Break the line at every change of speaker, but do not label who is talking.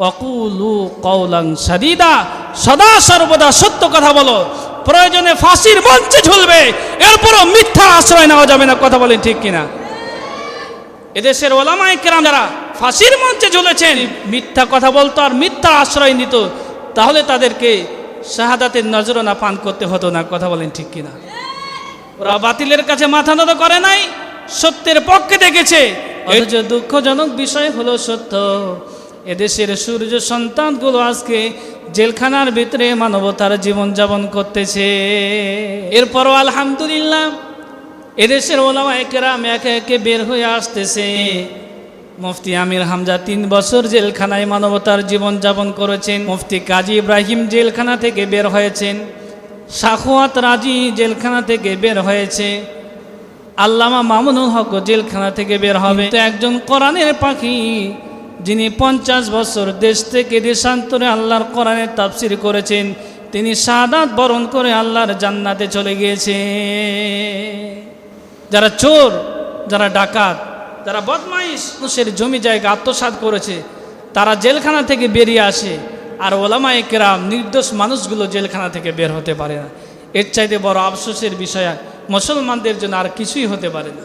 অকুলু কৌলাং সাদিদা, সদা সর্বদা সত্য কথা বলো। প্রয়োজনে ফাঁসির মঞ্চে ঝুলবে, এরপরও মিথ্যা আশ্রয় নেওয়া যাবে না, কথা বলেন ঠিক কিনা? এদেশের ওলামাই কেরাম যারা ফাঁসির মঞ্চে ঝুলেছেন, মিথ্যা কথা বলতো আর মিথ্যা আশ্রয় নিত, তাহলে তাদেরকে শাহাদাতের নজরানা পান করতে হতো না, কথা বলেন ঠিক কিনা? ওরা বাতিলের কাছে মাথা নত করে নাই, সত্যের পক্ষে দেখেছে। দুঃখজনক বিষয় হলো সত্য। এদেশের সূর্য সন্তানগুলো আজকে জেলখানার ভিতরে মানবতার জীবন যাপন করতেছে। এরপরও আলহামদুলিল্লাহ এদেশের ওলামা একরাম একে একে বের হয়ে আসতেছে। মুফতি আমির হামজা তিন বছর জেলখানায় মানবতার জীবন যাপন করেছেন। মুফতি কাজী ইব্রাহিম জেলখানা থেকে বের হয়েছেন। শাখোয়াত রাজি জেলখানা থেকে বের হয়েছে। আল্লামা মামুনুল হক জেলখানা থেকে বের হবে। তো একজন কোরআনের পাখি যিনি পঞ্চাশ বছর দেশ থেকে দেশান্তরে আল্লাহর কোরআনের তাফসির করেছেন, তিনি সাদাত বরণ করে আল্লাহর জান্নাতে চলে গিয়েছে। যারা চোর, যারা ডাকাত, যারা বদমাইশ, মানুষের জমি জায়গা আত্মসাৎ করেছে, তারা জেলখানা থেকে বেরিয়ে আসে। আর ওলামায়ে কেরাম, নির্দোষ মানুষগুলো জেলখানা থেকে বের হতে পারে না। এর চাইতে বড় আফসোসের বিষয়, মুসলমানদের জন্য আর কিছুই হতে পারে না।